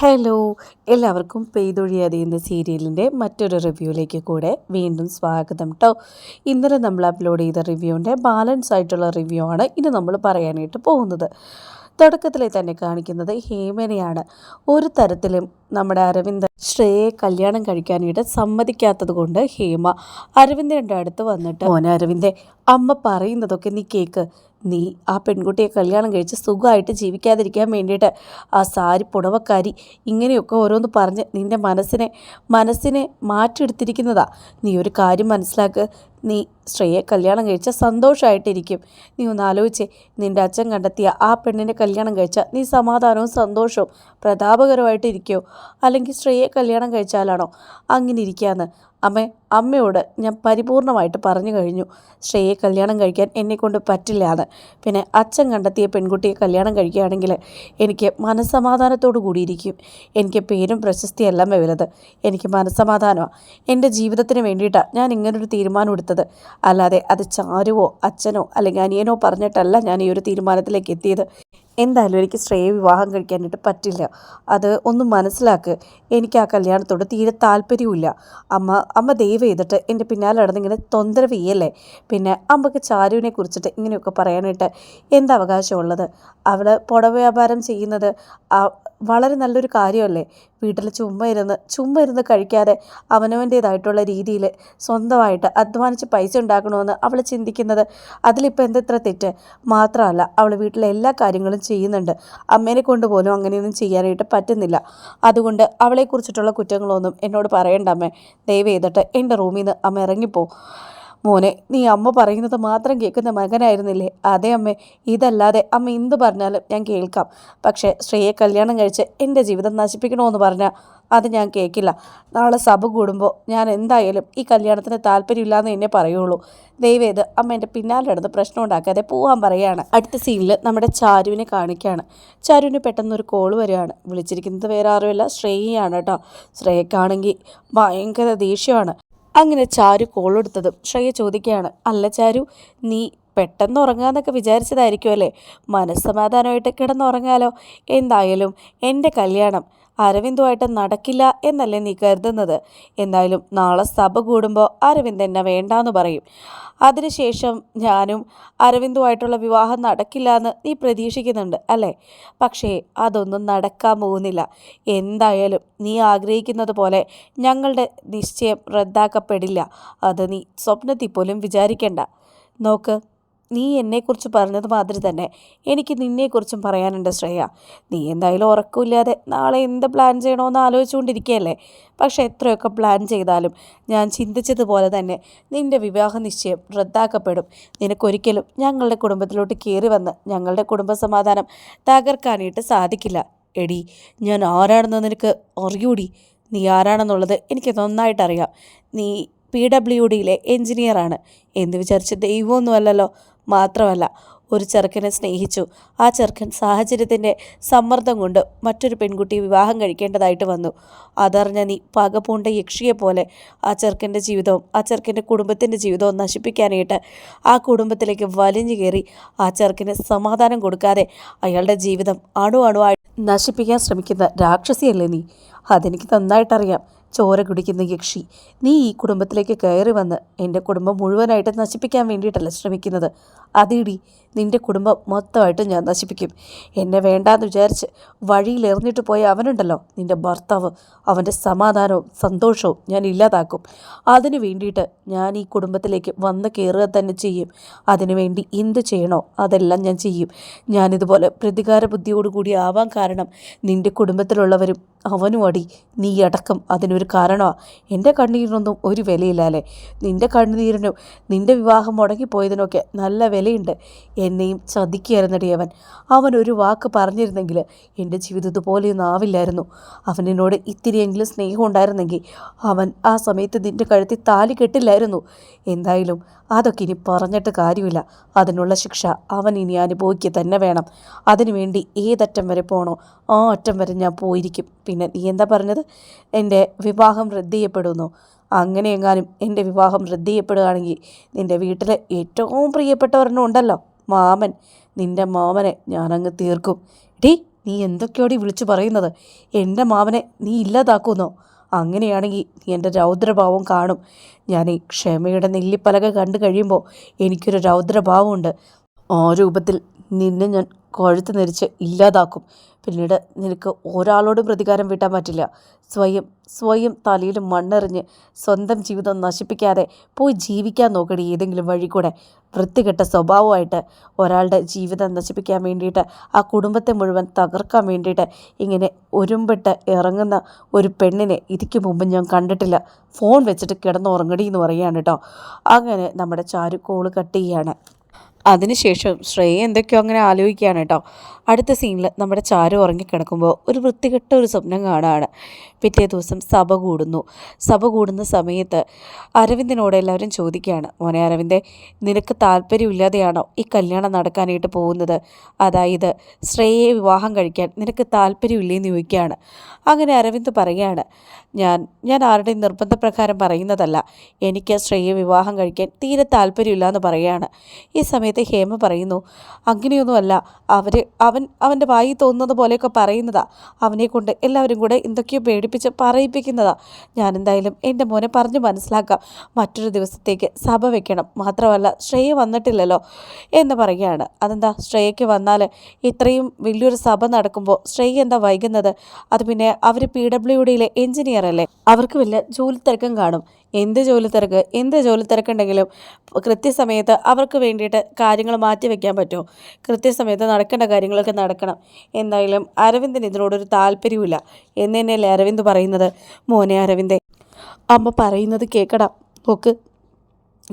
Hello എല്ലാവർക്കും പെയ്തൊഴിയാതെ എന്ന സീരിയലിന്റെ മറ്റൊരു റിവ്യൂയിലേക്ക് കൂടെ വീണ്ടും സ്വാഗതം കേട്ടോ ഇന്നലെ നമ്മൾ അപ്ലോഡ് ചെയ്ത റിവ്യൂവിന്റെ ബാലൻസ് ആയിട്ടുള്ള റിവ്യൂ ആണ് ഇനി നമ്മൾ പറയാനായിട്ട് പോകുന്നത്. തുടക്കത്തിലെ തന്നെ കാണിക്കുന്നത് ഹേമനെയാണ്. ഒരു തരത്തിലും നമ്മുടെ അരവിന്ദ് ശ്രേയെ കല്യാണം കഴിക്കാനായിട്ട് സമ്മതിക്കാത്തത് കൊണ്ട് ഹേമ അരവിന്ദന്റെ അടുത്ത് വന്നിട്ട് മോനെ അരവിന്ദെ അമ്മ പറയുന്നതൊക്കെ നീ കേക്ക്. നീ ആ പെൺകുട്ടിയെ കല്യാണം കഴിച്ച് സുഖമായിട്ട് ജീവിക്കാതിരിക്കാൻ വേണ്ടിയിട്ട് ആ സാരി പുടവക്കാരി ഇങ്ങനെയൊക്കെ ഓരോന്ന് പറഞ്ഞ് നിന്റെ മനസ്സിനെ മനസ്സിനെ മാറ്റിയെടുത്തിരിക്കുന്നതാ. നീ ഒരു കാര്യം മനസ്സിലാക്കുക നീ ശ്രേയെ കല്യാണം കഴിച്ചാൽ സന്തോഷമായിട്ടിരിക്കും നീ ഒന്ന് ആലോചിച്ച് നിന്റെ അച്ഛൻ കണ്ടെത്തിയ ആ പെണ്ണിനെ കല്യാണം കഴിച്ചാൽ നീ സമാധാനവും സന്തോഷവും പ്രതാപകരമായിട്ടിരിക്കുമോ അല്ലെങ്കിൽ ശ്രേയെ കല്യാണം കഴിച്ചാലാണോ? അങ്ങനെ ഇരിക്കാന്ന്. അമ്മേ അമ്മയോട് ഞാൻ പരിപൂർണമായിട്ട് പറഞ്ഞു കഴിഞ്ഞു. ശ്രേയെ കല്യാണം കഴിക്കാൻ എന്നെക്കൊണ്ട് പറ്റില്ല എന്ന് പിന്നെ അച്ഛൻ കണ്ടെത്തിയ പെൺകുട്ടിയെ കല്യാണം കഴിക്കുകയാണെങ്കിൽ എനിക്ക് മനസ്സമാധാനത്തോടു കൂടിയിരിക്കും. എനിക്ക് പേരും പ്രശസ്തിയല്ല വലുത്. എനിക്ക് മനസ്സമാധാനമാണ് എന്റെ ജീവിതത്തിന് വേണ്ടിയിട്ടാണ് ഞാൻ ഇങ്ങനൊരു തീരുമാനം എടുത്തത്. അല്ലാതെ അത് ചാരുവോ അച്ഛനോ അല്ലെങ്കിൽ അനിയനോ പറഞ്ഞിട്ടല്ല ഞാൻ ഈ ഒരു തീരുമാനത്തിലേക്ക് എത്തിയത്. എന്തായാലും എനിക്ക് ശ്രേയ വിവാഹം കഴിക്കാനായിട്ട് പറ്റില്ല. അത് ഒന്ന് മനസ്സിലാക്ക്. എനിക്ക് ആ കല്യാണത്തോട് തീരെ താല്പര്യമില്ല അമ്മ അമ്മ ദയവ് ചെയ്തിട്ട് എന്റെ പിന്നാലെ നടന്നിങ്ങനെ ഇങ്ങനെ തൊന്തര ചെയ്യല്ലേ? പിന്നെ അമ്മയ്ക്ക് ചാരുവിനെ കുറിച്ചിട്ട് ഇങ്ങനെയൊക്കെ പറയാനായിട്ട് എന്താ അവകാശമുള്ളത്? അവൾ പുടവ വ്യാപാരം ചെയ്യുന്നത് വളരെ നല്ലൊരു കാര്യമല്ലേ? വീട്ടിൽ ചുമ്മാ ഇരുന്ന് ചുമ്മാ ഇരുന്ന് കഴിക്കാതെ അവനവന്റേതായിട്ടുള്ള രീതിയിൽ സ്വന്തമായിട്ട് അധ്വാനിച്ച് പൈസ ഉണ്ടാക്കണമെന്ന് അവൾ ചിന്തിക്കുന്നത്. അതിലിപ്പോൾ എന്തെത്ര തെറ്റ്? മാത്രമല്ല അവൾ വീട്ടിലെ എല്ലാ കാര്യങ്ങളും ചെയ്യുന്നുണ്ട്. അമ്മേനെ കൊണ്ട് പോലും അങ്ങനെയൊന്നും ചെയ്യാനായിട്ട് പറ്റുന്നില്ല. അതുകൊണ്ട് അവളെക്കുറിച്ചിട്ടുള്ള കുറ്റങ്ങളൊന്നും എന്നോട് പറയണ്ട അമ്മേ. ദയവ് ചെയ്തിട്ട് എന്റെ റൂമിൽ നിന്ന് അമ്മ ഇറങ്ങിപ്പോ. മോനെ നീ അമ്മ പറയുന്നത് മാത്രം കേൾക്കുന്ന മകനായിരുന്നില്ലേ? അതെ അമ്മേ ഇതല്ലാതെ അമ്മ എന്ത് പറഞ്ഞാലും ഞാൻ കേൾക്കാം. പക്ഷേ ശ്രീയെ കല്യാണം കഴിച്ച് എന്റെ ജീവിതം നശിപ്പിക്കണമെന്ന് പറഞ്ഞാൽ അത് ഞാൻ കേൾക്കില്ല. നാളെ സഭ കൂടുമ്പോൾ ഞാൻ എന്തായാലും ഈ കല്യാണത്തിന് താല്പര്യമില്ലാന്ന് എന്നെ പറയുള്ളൂ. ദയവേത് അമ്മ എന്റെ പിന്നാലെ നടന്ന് പ്രശ്നം ഉണ്ടാക്കാതെ പോകാൻ പറയുകയാണ് അടുത്ത സീനിൽ നമ്മുടെ ചാരുവിനെ കാണിക്കുകയാണ് ചാരുവിന് പെട്ടെന്ന് ഒരു കോൾ വരികയാണ്. വിളിച്ചിരിക്കുന്നത് വേറെ ആരുമല്ല ശ്രേയയാണ് കേട്ടോ. ശ്രേയക്കാണെങ്കിൽ ഭയങ്കര ദേഷ്യമാണ്. അങ്ങനെ ചാരു കോൾ എടുത്തതും. ശ്രേയ ചോദിക്കുകയാണ് അല്ല ചാരു നീ പെട്ടെന്ന് ഉറങ്ങാന്നൊക്കെ വിചാരിച്ചതായിരിക്കും അല്ലേ മനസ്സമാധാനമായിട്ട് കിടന്നുറങ്ങാലോ? എന്തായാലും എന്റെ കല്യാണം അരവിന്ദുമായിട്ട് നടക്കില്ല എന്നല്ലേ നീ കരുതുന്നത്? എന്തായാലും നാളെ സഭ കൂടുമ്പോൾ അരവിന്ദ് എന്നെ വേണ്ടാന്ന് പറയും. അതിനുശേഷം ഞാനും അരവിന്ദുമായിട്ടുള്ള വിവാഹം നടക്കില്ല എന്ന് നീ പ്രതീക്ഷിക്കുന്നുണ്ട് അല്ലേ? പക്ഷേ അതൊന്നും നടക്കാൻ പോകുന്നില്ല. എന്തായാലും നീ ആഗ്രഹിക്കുന്നത് പോലെ ഞങ്ങളുടെ നിശ്ചയം റദ്ദാക്കപ്പെടില്ല. അത് നീ സ്വപ്നത്തിൽ പോലും വിചാരിക്കേണ്ട. നോക്ക്. നീ എന്നെക്കുറിച്ച് പറഞ്ഞത് മാതിരി തന്നെ എനിക്ക് നിന്നെക്കുറിച്ചും പറയാനുണ്ട് ശ്രേയ. നീ എന്തായാലും ഉറക്കമില്ലാതെ നാളെ എന്ത് പ്ലാൻ ചെയ്യണമെന്ന് ആലോചിച്ചുകൊണ്ടിരിക്കുകയല്ലേ? പക്ഷേ എത്രയൊക്കെ പ്ലാൻ ചെയ്താലും ഞാൻ ചിന്തിച്ചതുപോലെ തന്നെ നിന്റെ വിവാഹ നിശ്ചയം റദ്ദാക്കപ്പെടും. നിനക്കൊരിക്കലും ഞങ്ങളുടെ കുടുംബത്തിലോട്ട് കയറി വന്ന് ഞങ്ങളുടെ കുടുംബ സമാധാനം തകർക്കാനായിട്ട് സാധിക്കില്ല. എടി ഞാൻ ആരാണെന്ന് നിനക്ക് അറിയൂടി? നീ ആരാണെന്നുള്ളത് എനിക്ക് നന്നായിട്ടറിയാം. നീ പി ഡബ്ല്യു ഡിയിലെ എൻജിനീയറാണ്. എന്ന് വിചാരിച്ച് ദൈവമൊന്നുമല്ലല്ലോ. മാത്രമല്ല ഒരു ചെറുക്കനെ സ്നേഹിച്ചു. ആ ചെറുക്കൻ സാഹചര്യത്തിന്റെ സമ്മർദ്ദം കൊണ്ട് മറ്റൊരു പെൺകുട്ടി വിവാഹം കഴിക്കേണ്ടതായിട്ട് വന്നു. അതറിഞ്ഞ നീ പകപൂണ്ട യക്ഷിയെ പോലെ ആ ചെറുക്കന്റെ ജീവിതവും ആ ചെറുക്കന്റെ കുടുംബത്തിന്റെ ജീവിതവും നശിപ്പിക്കാനായിട്ട് ആ കുടുംബത്തിലേക്ക് വലിഞ്ഞു കയറി ആ ചെറുക്കന് സമാധാനം കൊടുക്കാതെ അയാളുടെ ജീവിതം അണു അണുവായി നശിപ്പിക്കാൻ ശ്രമിക്കുന്ന രാക്ഷസിയല്ലേ നീ? അതെനിക്ക് നന്നായിട്ടറിയാം. ചോര കുടിക്കുന്ന യക്ഷി. നീ ഈ കുടുംബത്തിലേക്ക് കയറി വന്ന് എന്റെ കുടുംബം മുഴുവനായിട്ട് നശിപ്പിക്കാൻ വേണ്ടിയിട്ടല്ല ശ്രമിക്കുന്നത്? അതിടി നിന്റെ കുടുംബം മൊത്തമായിട്ട് ഞാൻ നശിപ്പിക്കും. എന്നെ വേണ്ടാന്ന് വിചാരിച്ച് വഴിയിൽ എറിഞ്ഞിട്ട് പോയ അവനുണ്ടല്ലോ നിന്റെ ഭർത്താവ്. അവന്റെ സമാധാനവും സന്തോഷവും ഞാൻ ഇല്ലാതാക്കും. അതിനു വേണ്ടിയിട്ട് ഞാൻ ഈ കുടുംബത്തിലേക്ക് വന്ന് കയറുക തന്നെ ചെയ്യും. അതിനു വേണ്ടി എന്ത് ചെയ്യണോ അതെല്ലാം ഞാൻ ചെയ്യും. ഞാനിതുപോലെ പ്രതികാര ബുദ്ധിയോടുകൂടി ആവാൻ കാരണം നിന്റെ കുടുംബത്തിലുള്ളവരും അവനും അടി നീ അടക്കം അതിനൊരു കാരണമാണ് എന്റെ കണ്ണീരിനൊന്നും ഒരു വിലയില്ലാല്ലേ നിന്റെ കണ്ണുനീരിനും നിന്റെ വിവാഹം മുടങ്ങിപ്പോയതിനൊക്കെ നല്ല വിലയുണ്ട്. എന്നെയും ചതിക്കുകയായിരുന്നടി അവൻ. അവൻ ഒരു വാക്ക് പറഞ്ഞിരുന്നെങ്കിൽ എന്റെ ജീവിതം ഇതുപോലെയൊന്നും ആവില്ലായിരുന്നു. അവൻ എന്നോട് ഇത്തിരിയെങ്കിലും സ്നേഹം ഉണ്ടായിരുന്നെങ്കിൽ അവൻ ആ സമയത്ത് നിന്റെ കഴുത്തിൽ താലി കെട്ടില്ലായിരുന്നു. എന്തായാലും അതൊക്കെ ഇനി പറഞ്ഞിട്ട് കാര്യമില്ല. അതിനുള്ള ശിക്ഷ അവൻ ഇനി അനുഭവിക്കുക തന്നെ വേണം. അതിനുവേണ്ടി ഏതറ്റം വരെ പോകണോ ആ അറ്റം വരെ ഞാൻ പോയിരിക്കും. പിന്നെ നീ എന്താ പറഞ്ഞത്? എന്റെ വിവാഹം റദ്ദ് ചെയ്യപ്പെടുന്നു അങ്ങനെ എങ്ങാനും എന്റെ വിവാഹം റദ്ദ് ചെയ്യപ്പെടുകയാണെങ്കിൽ നിന്റെ വീട്ടിലെ ഏറ്റവും പ്രിയപ്പെട്ടവരെണ്ണം ഉണ്ടല്ലോ. മാമൻ. നിന്റെ മാമനെ ഞാനങ്ങ് തീർക്കും. ഡീ നീ എന്തൊക്കെയോടി വിളിച്ചു പറയുന്നത്? എന്റെ മാമനെ നീ ഇല്ലാതാക്കുന്നോ. അങ്ങനെയാണെങ്കിൽ നീ എന്റെ രൗദ്രഭാവം കാണും. ഞാൻ ഈ ക്ഷമയുടെ നെല്ലിപ്പലക കണ്ടു കഴിയുമ്പോൾ എനിക്കൊരു രൗദ്രഭാവമുണ്ട്. ആ രൂപത്തിൽ നിന്നെ ഞാൻ കൊഴുത്ത് നെരിച്ച് ഇല്ലാതാക്കും. പിന്നീട് നിനക്ക് ഒരാളോടും പ്രതികാരം വീട്ടാൻ പറ്റില്ല. സ്വയം സ്വയം തലയിൽ മണ്ണെറിഞ്ഞ് സ്വന്തം ജീവിതം നശിപ്പിക്കാതെ പോയി ജീവിക്കാൻ നോക്കടി ഏതെങ്കിലും വഴി കൂടെ. വൃത്തികെട്ട സ്വഭാവമായിട്ട് ഒരാളുടെ ജീവിതം നശിപ്പിക്കാൻ വേണ്ടിയിട്ട് ആ കുടുംബത്തെ മുഴുവൻ തകർക്കാൻ വേണ്ടിയിട്ട് ഇങ്ങനെ ഒരുമ്പിട്ട് ഇറങ്ങുന്ന ഒരു പെണ്ണിനെ ഇതിക്ക് മുമ്പ് ഞാൻ കണ്ടിട്ടില്ല. ഫോൺ വെച്ചിട്ട് കിടന്നുറങ്ങടി എന്ന് പറയുകയാണ് കേട്ടോ. അങ്ങനെ നമ്മുടെ ചാരു കോൾ കട്ട് ചെയ്യാണ് അതിനുശേഷം ശ്രേയ എന്തൊക്കെയോ അങ്ങനെ ആലോചിക്കുകയാണ് കേട്ടോ. അടുത്ത സീനിൽ നമ്മുടെ ചാരു ഉറങ്ങിക്കിടക്കുമ്പോൾ ഒരു വൃത്തികെട്ട ഒരു സ്വപ്നം കാണുകയാണ് പിറ്റേ ദിവസം സഭ കൂടുന്നു. സഭ കൂടുന്ന സമയത്ത് അരവിന്ദിനോട് എല്ലാവരും ചോദിക്കുകയാണ് മോനെ അരവിന്ദെ നിനക്ക് താല്പര്യമില്ലാതെയാണോ ഈ കല്യാണം നടക്കാനായിട്ട് പോകുന്നത്? അതായത് ശ്രേയയെ വിവാഹം കഴിക്കാൻ നിനക്ക് താല്പര്യമില്ലേന്ന് ചോദിക്കുകയാണ്. അങ്ങനെ അരവിന്ദ് പറയുകയാണ് ഞാൻ ഞാൻ ആരുടെയും നിർബന്ധപ്രകാരം പറയുന്നതല്ല. എനിക്ക് ശ്രേയെ വിവാഹം കഴിക്കാൻ തീരെ താല്പര്യമില്ല എന്ന് പറയുകയാണ്. ഈ സമയത്ത് ഹേമ പറയുന്നു അങ്ങനെയൊന്നുമല്ല. അവർ അവൻ അവന്റെ വായി തോന്നുന്നത് പോലെയൊക്കെ പറയുന്നതാ. അവനെ കൊണ്ട് എല്ലാവരും കൂടെ എന്തൊക്കെയോ പേടിപ്പിച്ച് പറയിപ്പിക്കുന്നതാ. ഞാൻ എന്തായാലും എന്റെ മോനെ പറഞ്ഞു മനസ്സിലാക്കാം. മറ്റൊരു ദിവസത്തേക്ക് സഭ വെക്കണം. മാത്രമല്ല ശ്രേയ വന്നിട്ടില്ലല്ലോ എന്ന് പറയുകയാണ്. അതെന്താ? ശ്രേയയ്ക്ക് വന്നാൽ ഇത്രയും വലിയൊരു സഭ നടക്കുമ്പോൾ ശ്രേയ എന്താ വൈകുന്നത്? അത് പിന്നെ അവർ പി ഡബ്ല്യു ഡിയിലെ എഞ്ചിനീയർ അല്ലേ അവർക്ക് വലിയ ജോലി തിരക്കും കാണും. എന്ത് ജോലി തിരക്ക് എന്ത് ജോലി തിരക്കുണ്ടെങ്കിലും കൃത്യസമയത്ത് അവർക്ക് വേണ്ടിയിട്ട് കാര്യങ്ങൾ മാറ്റി വയ്ക്കാൻ പറ്റുമോ കൃത്യസമയത്ത് നടക്കേണ്ട കാര്യങ്ങളൊക്കെ നടക്കണം. എന്തായാലും അരവിന്ദിന് ഇതിനോടൊരു താല്പര്യമില്ല എന്ന് തന്നെയല്ലേ അരവിന്ദ് പറയുന്നത്? മോനെ അരവിന്ദേ. അമ്മ പറയുന്നത് കേൾക്കണം നോക്ക്.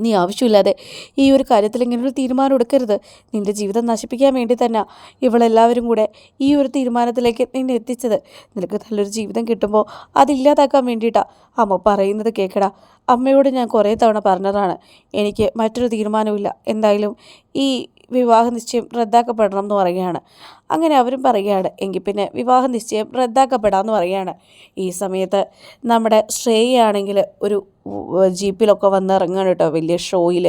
നീ ആവശ്യമില്ലാതെ ഈ ഒരു കാര്യത്തിൽ ഇങ്ങനെ ഒരു തീരുമാനം എടുക്കരുത്. നിന്റെ ജീവിതം നശിപ്പിക്കാൻ വേണ്ടി തന്നെ ഇവളെല്ലാവരും കൂടെ ഈ ഒരു തീരുമാനത്തിലേക്ക് നിന്നെ എത്തിച്ചത്. നിനക്ക് നല്ലൊരു ജീവിതം കിട്ടുമ്പോൾ അതില്ലാതാക്കാൻ വേണ്ടിയിട്ടാണ് അമ്മ പറയുന്നത് കേൾക്കടാ അമ്മയോട് ഞാൻ കുറേ തവണ പറഞ്ഞതാണ്. എനിക്ക് മറ്റൊരു തീരുമാനമില്ല എന്തായാലും ഈ വിവാഹ നിശ്ചയം റദ്ദാക്കപ്പെടണം എന്ന് പറയുകയാണ്. അങ്ങനെ അവരും പറയുകയാണ്. എങ്കിൽ പിന്നെ വിവാഹ നിശ്ചയം റദ്ദാക്കപ്പെടാമെന്ന് പറയുകയാണ്. ഈ സമയത്ത് നമ്മുടെ ശ്രേയാണെങ്കിൽ ഒരു ജീപ്പിലൊക്കെ വന്ന് ഇറങ്ങുകയാണ് കേട്ടോ വലിയ ഷോയിൽ.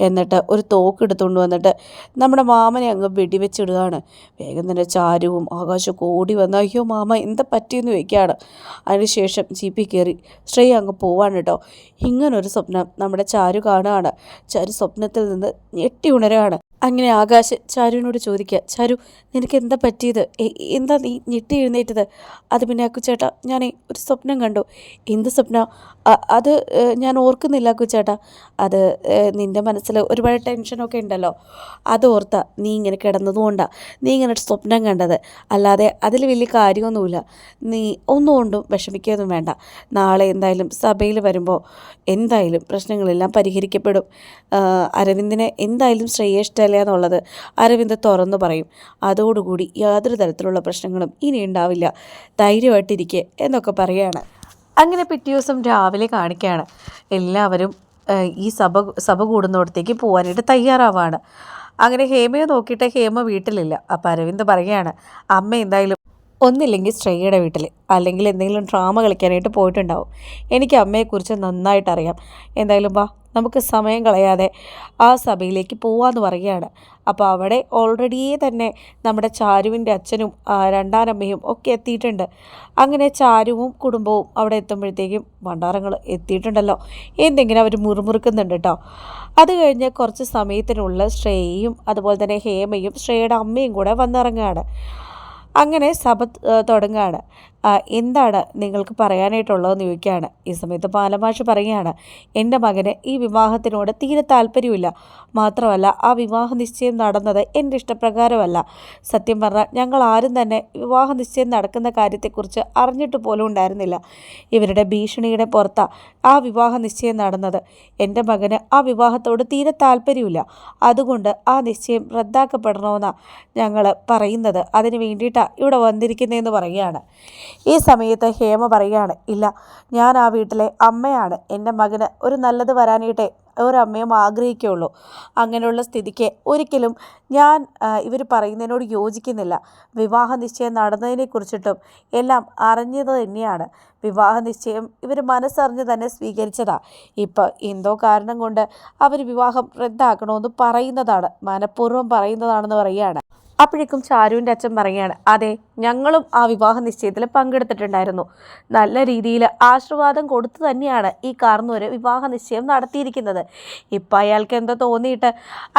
എന്നിട്ട് ഒരു തോക്ക് എടുത്തുകൊണ്ട് വന്നിട്ട് നമ്മുടെ മാമനെ അങ്ങ് വെടിവെച്ചിടുകയാണ്. വേഗം തന്നെ ചാരുവും ആകാശമൊക്കെ ഓടി വന്ന് അയ്യോ മാമ എന്താ പറ്റിയെന്ന് ചോദിക്കുകയാണ്. അതിനുശേഷം ജീപ്പിൽ കയറി ശ്രേയ അങ്ങ് പോവാണ് കേട്ടോ. ഇങ്ങനൊരു സ്വപ്നം നമ്മുടെ ചാരു കാണുകയാണ്. ചാരു സ്വപ്നത്തിൽ നിന്ന് ഞെട്ടി ഉണരുകയാണ്. അങ്ങനെ ആകാശ് ചാരുവിനോട് ചോദിക്കുക ചാരു നിനക്ക് എന്താ പറ്റിയത് എന്താ നീ ഞെട്ടി എഴുന്നേറ്റത്? അത് പിന്നെ അക്കുച്ചേട്ടാ ഞാൻ ഒരു സ്വപ്നം കണ്ടു. എന്ത് സ്വപ്നം? അത് ഞാൻ ഓർക്കുന്നില്ല അക്കുച്ചേട്ടാ. അത് നിന്റെ മനസ്സിൽ ഒരുപാട് ടെൻഷനൊക്കെ ഉണ്ടല്ലോ. അത് ഓർത്താ നീ ഇങ്ങനെ കിടന്നതുകൊണ്ടാണ് നീ ഇങ്ങനെ സ്വപ്നം കണ്ടത്. അല്ലാതെ അതിൽ വലിയ കാര്യമൊന്നുമില്ല. നീ ഒന്നുകൊണ്ടും വിഷമിക്കുകയൊന്നും വേണ്ട. നാളെ എന്തായാലും സഭയിൽ വരുമ്പോൾ എന്തായാലും പ്രശ്നങ്ങളെല്ലാം പരിഹരിക്കപ്പെടും. അരവിന്ദിനെ എന്തായാലും ശ്രേഷ്ഠല്ല എന്നുള്ളത് അരവിന്ദ് തുറന്നു പറയും. അതോടുകൂടി യാതൊരു തരത്തിലുള്ള പ്രശ്നങ്ങളും ഇനി ഉണ്ടാവില്ല. ധൈര്യമായിട്ടിരിക്കെ എന്നൊക്കെ പറയുകയാണ് അങ്ങനെ പിറ്റേ ദിവസം രാവിലെ കാണിക്കുകയാണ് എല്ലാവരും ഈ സഭ സഭ കൂടുന്നിടത്തേക്ക് പോകാനായിട്ട് തയ്യാറാവാണ്. അങ്ങനെ ഹേമയെ നോക്കിയിട്ട് ഹേമ വീട്ടിലില്ല. അപ്പം അരവിന്ദ് പറയുകയാണ് അമ്മ എന്തായാലും ഒന്നില്ലെങ്കിൽ ശ്രേയയുടെ വീട്ടിൽ അല്ലെങ്കിൽ എന്തെങ്കിലും ഡ്രാമ കളിക്കാനായിട്ട് പോയിട്ടുണ്ടാവും. എനിക്ക് അമ്മയെക്കുറിച്ച് നന്നായിട്ട് അറിയാം എന്തായാലും വാ നമുക്ക് സമയം കളയാതെ ആ സഭയിലേക്ക് പോവാന്ന് പറയുകയാണ്. അപ്പോൾ അവിടെ ഓൾറെഡി തന്നെ നമ്മുടെ ചാരുവിന്റെ അച്ഛനും രണ്ടാനമ്മയും ഒക്കെ എത്തിയിട്ടുണ്ട്. അങ്ങനെ ചാരുവും കുടുംബവും അവിടെ എത്തുമ്പോഴത്തേക്കും ഭണ്ഡാരങ്ങൾ എത്തിയിട്ടുണ്ടല്ലോ. എന്തെങ്കിലും അവർ മുറുമുറുക്കുന്നുണ്ട് കേട്ടോ അത് കഴിഞ്ഞ് കുറച്ച് സമയത്തിനുള്ളിൽ ശ്രേയയും അതുപോലെ തന്നെ ഹേമയും ശ്രേയയുടെ അമ്മയും കൂടെ വന്നിറങ്ങുകയാണ്. അങ്ങനെ സഭ തുടങ്ങുകയാണ്. എന്താണ് നിങ്ങൾക്ക് പറയാനായിട്ടുള്ളതെന്ന് ചോദിക്കുകയാണ്. ഈ സമയത്ത് പാലമാഷ് പറയുകയാണ് എന്റെ മകന് ഈ വിവാഹത്തിനോട് തീരെ താല്പര്യമില്ല മാത്രമല്ല ആ വിവാഹ നിശ്ചയം നടന്നത് എന്റെ ഇഷ്ടപ്രകാരമല്ല. സത്യം പറഞ്ഞാൽ ഞങ്ങൾ ആരും തന്നെ വിവാഹ നിശ്ചയം നടക്കുന്ന കാര്യത്തെക്കുറിച്ച് അറിഞ്ഞിട്ട് പോലും ഉണ്ടായിരുന്നില്ല. ഇവരുടെ ഭീഷണിയുടെ പുറത്താണ് ആ വിവാഹ നിശ്ചയം നടന്നത്. എന്റെ മകന് ആ വിവാഹത്തോട് തീരെ താല്പര്യമില്ല അതുകൊണ്ട് ആ നിശ്ചയം റദ്ദാക്കപ്പെടണമെന്നാണ് ഞങ്ങൾ പറയുന്നത്. അതിന് വേണ്ടിയിട്ടാണ് ഇവിടെ വന്നിരിക്കുന്നതെന്ന് പറയുകയാണ്. ഈ സമയത്ത് ഹേമ പറയുകയാണ് ഇല്ല ഞാൻ ആ വീട്ടിലെ അമ്മയാണ്. എന്റെ മകന് ഒരു നല്ലത് വരാനായിട്ടേ ഒരമ്മയും ആഗ്രഹിക്കുകയുള്ളൂ. അങ്ങനെയുള്ള സ്ഥിതിക്ക് ഒരിക്കലും ഞാൻ ഇവർ പറയുന്നതിനോട് യോജിക്കുന്നില്ല. വിവാഹ നിശ്ചയം നടന്നതിനെക്കുറിച്ചിട്ടും എല്ലാം അറിഞ്ഞത് തന്നെയാണ്. വിവാഹ നിശ്ചയം ഇവർ മനസ്സറിഞ്ഞ് തന്നെ സ്വീകരിച്ചതാ. ഇപ്പോൾ എന്തോ കാരണം കൊണ്ട് അവർ വിവാഹം റദ്ദാക്കണമെന്ന് പറയുന്നതാണ് മനഃപൂർവം പറയുന്നതാണെന്ന് പറയുകയാണ്. അപ്പോഴേക്കും ചാരുവിന്റെ അച്ഛൻ പറയുകയാണ് അതെ ഞങ്ങളും ആ വിവാഹ നിശ്ചയത്തിൽ പങ്കെടുത്തിട്ടുണ്ടായിരുന്നു. നല്ല രീതിയിൽ ആശീർവാദം കൊടുത്തു തന്നെയാണ് ഈ കാർന്നൂര് വിവാഹ നിശ്ചയം നടത്തിയിരിക്കുന്നത്. ഇപ്പം അയാൾക്ക് എന്തോ തോന്നിയിട്ട്?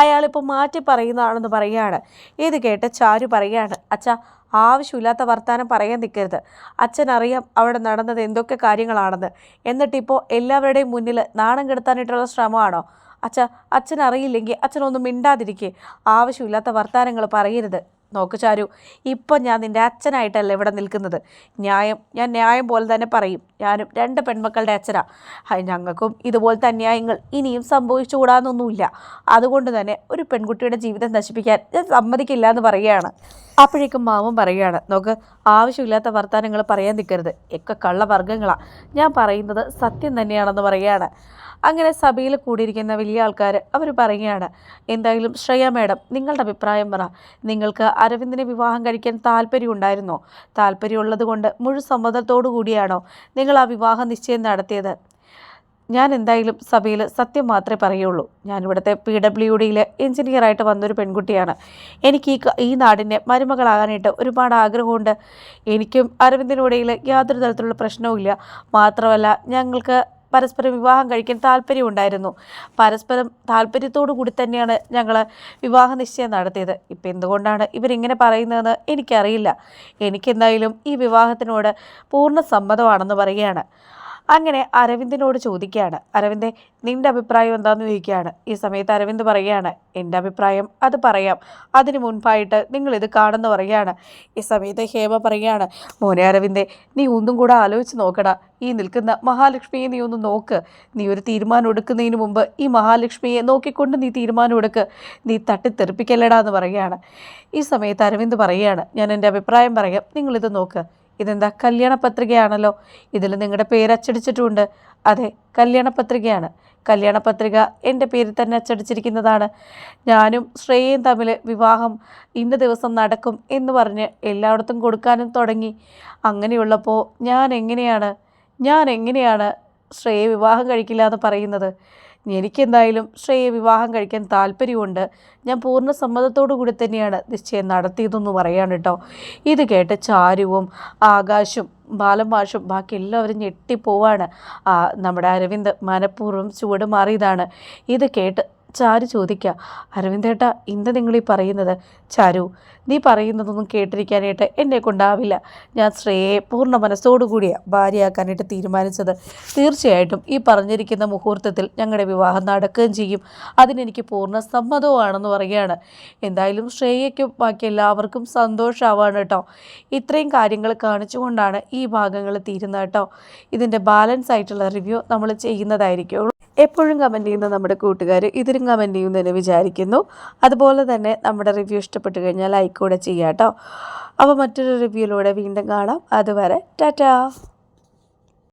അയാളിപ്പോൾ മാറ്റി പറയുന്നതാണെന്ന് പറയുകയാണ്. ഇത് കേട്ട് ചാരു പറയുകയാണ് അച്ഛാ ആവശ്യമില്ലാത്ത വർത്തമാനം പറയാൻ നിൽക്കരുത്. അച്ഛനറിയാം അവിടെ നടന്നത് എന്തൊക്കെ കാര്യങ്ങളാണെന്ന്. എന്നിട്ടിപ്പോൾ എല്ലാവരുടെയും മുന്നിൽ നാണം കെടുത്താനായിട്ടുള്ള ശ്രമമാണോ? അച്ഛ അച്ഛൻ അറിയില്ലെങ്കിൽ അച്ഛനൊന്നും മിണ്ടാതിരിക്കേ. ആവശ്യമില്ലാത്ത വർത്തമാനങ്ങൾ പറയരുത്. നോക്ക് ചാരു ഇപ്പം ഞാൻ നിന്റെ അച്ഛനായിട്ടല്ല ഇവിടെ നിൽക്കുന്നത്. ന്യായം ഞാൻ ന്യായം പോലെ തന്നെ പറയും. ഞാനും രണ്ട് പെൺമക്കളുടെ അച്ഛനാണ് ഞങ്ങൾക്കും ഇതുപോലത്തെ അന്യായങ്ങൾ ഇനിയും സംഭവിച്ചുകൂടാന്നൊന്നുമില്ല. അതുകൊണ്ട് തന്നെ ഒരു പെൺകുട്ടിയുടെ ജീവിതം നശിപ്പിക്കാൻ ഞാൻ സമ്മതിക്കില്ല എന്ന് പറയുകയാണ്. അപ്പോഴേക്കും മാമൻ പറയുകയാണ് നമുക്ക് ആവശ്യമില്ലാത്ത വർത്തമാനങ്ങൾ പറയാൻ നിൽക്കരുത്. ഒക്കെ കള്ളവർഗങ്ങളാണ് ഞാൻ പറയുന്നത് സത്യം തന്നെയാണെന്ന് പറയുകയാണ്. അങ്ങനെ സഭയിൽ കൂടിയിരിക്കുന്ന വലിയ ആൾക്കാർ അവർ പറയുകയാണ് എന്തായാലും ശ്രേയ മാഡം നിങ്ങളുടെ അഭിപ്രായം പറ. നിങ്ങൾക്ക് അരവിന്ദിനെ വിവാഹം കഴിക്കാൻ താല്പര്യം ഉണ്ടായിരുന്നോ? താല്പര്യമുള്ളത് കൊണ്ട് മുഴുവൻ സമ്മതത്തോടു കൂടിയാണോ നിങ്ങൾ ആ വിവാഹ നിശ്ചയം നടത്തിയത്? ഞാൻ എന്തായാലും സഭയിൽ സത്യം മാത്രമേ പറയുള്ളൂ. ഞാൻ ഇവിടുത്തെ പി ഡബ്ല്യു ഡിയിൽ എഞ്ചിനീയറായിട്ട് വന്നൊരു പെൺകുട്ടിയാണ്. എനിക്ക് ഈ ഈ നാടിന്റെ മരുമകളാകാനായിട്ട് ഒരുപാട് ആഗ്രഹമുണ്ട്. എനിക്കും അരവിന്ദിനോടയിൽ യാതൊരു തരത്തിലുള്ള പ്രശ്നവുമില്ല മാത്രമല്ല ഞങ്ങൾക്ക് പരസ്പരം വിവാഹം കഴിക്കാൻ താല്പര്യമുണ്ടായിരുന്നു പരസ്പരം താല്പര്യത്തോടു കൂടി തന്നെയാണ് ഞങ്ങൾ വിവാഹ നിശ്ചയം നടത്തിയത്. ഇപ്പം എന്തുകൊണ്ടാണ് ഇവരിങ്ങനെ പറയുന്നതെന്ന് എനിക്കറിയില്ല. എനിക്കെന്തായാലും ഈ വിവാഹത്തിനോട് പൂർണ സമ്മതമാണെന്ന് പറയുകയാണ്. അങ്ങനെ അരവിന്ദിനോട് ചോദിക്കുകയാണ്. അരവിന്ദെ നിന്റെ അഭിപ്രായം എന്താണെന്ന് ചോദിക്കുകയാണ്. ഈ സമയത്ത് അരവിന്ദ് പറയുകയാണ് എന്റെ അഭിപ്രായം അത് പറയാം. അതിന് മുൻപായിട്ട് നിങ്ങളിത് കാണുന്ന പറയുകയാണ്. ഈ സമയത്ത് ഹേമ പറയുകയാണ് മോനെ അരവിന്ദെ നീ ഒന്നും കൂടെ ആലോചിച്ച് നോക്കടാ. ഈ നിൽക്കുന്ന മഹാലക്ഷ്മിയെ നീ ഒന്ന് നോക്ക്. നീ ഒരു തീരുമാനം എടുക്കുന്നതിന് മുമ്പ് ഈ മഹാലക്ഷ്മിയെ നോക്കിക്കൊണ്ട് നീ തീരുമാനം എടുക്ക്. നീ തട്ടിത്തെറിപ്പിക്കല്ലടാ എന്ന് പറയുകയാണ്. ഈ സമയത്ത് അരവിന്ദ് പറയുകയാണ് ഞാൻ എന്റെ അഭിപ്രായം പറയാം. നിങ്ങളിത് നോക്ക്. ഇതെന്താ കല്യാണ പത്രികയാണല്ലോ ഇതിൽ നിങ്ങളുടെ പേര് അച്ചടിച്ചിട്ടുമുണ്ട് അതെ കല്യാണ പത്രികയാണ് കല്യാണ പത്രിക എന്റെ പേരിൽ തന്നെ അച്ചടിച്ചിരിക്കുന്നതാണ്. ഞാനും ശ്രേയയും തമ്മിൽ വിവാഹം ഇന്ന ദിവസം നടക്കും എന്ന് പറഞ്ഞ് എല്ലായിടത്തും കൊടുക്കാനും തുടങ്ങി. അങ്ങനെയുള്ളപ്പോൾ ഞാൻ എങ്ങനെയാണ്? ഞാൻ എങ്ങനെയാണ് ശ്രേയ വിവാഹം കഴിക്കില്ല എന്ന് പറയുന്നത്? എനിക്കെന്തായാലും ശ്രേയെ വിവാഹം കഴിക്കാൻ താല്പര്യമുണ്ട്. ഞാൻ പൂർണ സമ്മതത്തോടു കൂടി തന്നെയാണ് നിശ്ചയം നടത്തിയതെന്ന് പറയാണ് കേട്ടോ. ഇത് കേട്ട് ചാരുവും ആകാശും ബാലം മാഷും ബാക്കി എല്ലാവരും ഞെട്ടിപ്പോവാണ്. നമ്മുടെ അരവിന്ദ് മനഃപൂർവം ചുവട് മാറിയതാണ്. ഇത് കേട്ട് ചാരു ചോദിക്കുക അരവിന്ദേട്ടാ നിങ്ങൾ ഈ പറയുന്നത്? ചാരു നീ പറയുന്നതൊന്നും കേട്ടിരിക്കാനായിട്ട് എന്നെ കൊണ്ടാവില്ല. ഞാൻ ശ്രേയെ പൂർണ മനസ്സോടുകൂടിയാണ് ഭാര്യയാക്കാനായിട്ട് തീരുമാനിച്ചത്. തീർച്ചയായിട്ടും ഈ പറഞ്ഞിരിക്കുന്ന മുഹൂർത്തത്തിൽ ഞങ്ങളുടെ വിവാഹം നടക്കുകയും ചെയ്യും. അതിനെനിക്ക് പൂർണ സമ്മതവുമാണെന്ന് പറയുകയാണ്. എന്തായാലും ശ്രേയയ്ക്കും ബാക്കി എല്ലാവർക്കും സന്തോഷമാവാണ് കേട്ടോ ഇത്രയും കാര്യങ്ങൾ കാണിച്ചുകൊണ്ടാണ് ഈ ഭാഗങ്ങൾ തീരുന്നത് കേട്ടോ ഇതിന്റെ ബാലൻസ് ആയിട്ടുള്ള റിവ്യൂ നമ്മൾ ചെയ്യുന്നതായിരിക്കും എപ്പോഴും കമന്റ് ചെയ്യുന്ന നമ്മുടെ കൂട്ടുകാർ ഇതിലും കമന്റ് ചെയ്യുന്നതിന് വിചാരിക്കുന്നു. അതുപോലെ തന്നെ നമ്മുടെ റിവ്യൂ ഇഷ്ടപ്പെട്ടു കഴിഞ്ഞാൽ ലൈക്ക് കൂടെ ചെയ്യാം കേട്ടോ അപ്പോൾ മറ്റൊരു റിവ്യൂയിലൂടെ വീണ്ടും കാണാം. അതുവരെ ടാറ്റാ.